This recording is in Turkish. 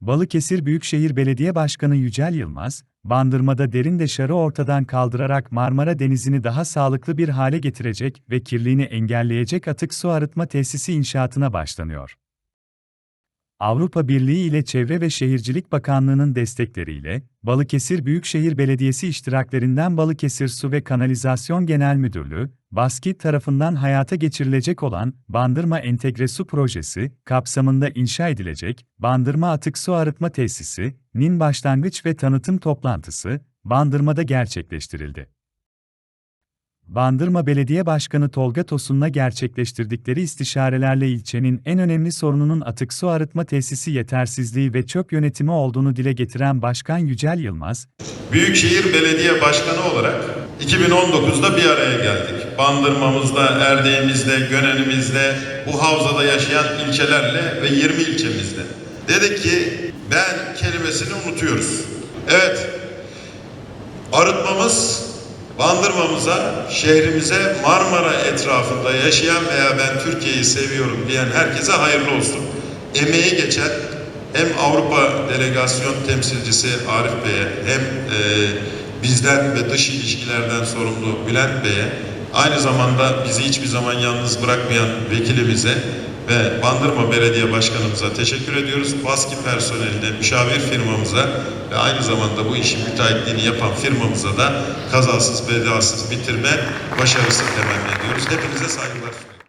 Balıkesir Büyükşehir Belediye Başkanı Yücel Yılmaz, Bandırma'da derin deşarı ortadan kaldırarak Marmara Denizi'ni daha sağlıklı bir hale getirecek ve kirliliğini engelleyecek atık su arıtma tesisi inşaatına başlanıyor. Avrupa Birliği ile Çevre ve Şehircilik Bakanlığı'nın destekleriyle, Balıkesir Büyükşehir Belediyesi iştiraklerinden Balıkesir Su ve Kanalizasyon Genel Müdürlüğü, BASKİ tarafından hayata geçirilecek olan Bandırma Entegre Su Projesi kapsamında inşa edilecek Bandırma Atık Su Arıtma Tesisi'nin başlangıç ve tanıtım toplantısı Bandırma'da gerçekleştirildi. Bandırma Belediye Başkanı Tolga Tosun'la gerçekleştirdikleri istişarelerle ilçenin en önemli sorununun atık su arıtma tesisi yetersizliği ve çöp yönetimi olduğunu dile getiren Başkan Yücel Yılmaz, Büyükşehir Belediye Başkanı olarak 2019'da bir araya geldik. Bandırmamızda, Erdeğimizde, Gönenimizde, bu havzada yaşayan ilçelerle ve 20 ilçemizde. Dedik ki ben kelimesini unutuyoruz. Evet, arıtmamız Bandırmamıza, şehrimize, Marmara etrafında yaşayan veya ben Türkiye'yi seviyorum diyen herkese hayırlı olsun. Emeği geçen hem Avrupa Delegasyon Temsilcisi Arif Bey'e hem e, bizden ve dış ilişkilerden sorumlu Bülent Bey'e aynı zamanda bizi hiçbir zaman yalnız bırakmayan vekilimize ve Bandırma Belediye Başkanımıza teşekkür ediyoruz. Baski personeline, müşavir firmamıza ve aynı zamanda bu işin müteahhitliğini yapan firmamıza da kazasız belasız bitirme başarısı temenni ediyoruz. Hepinize saygılar sunuyorum.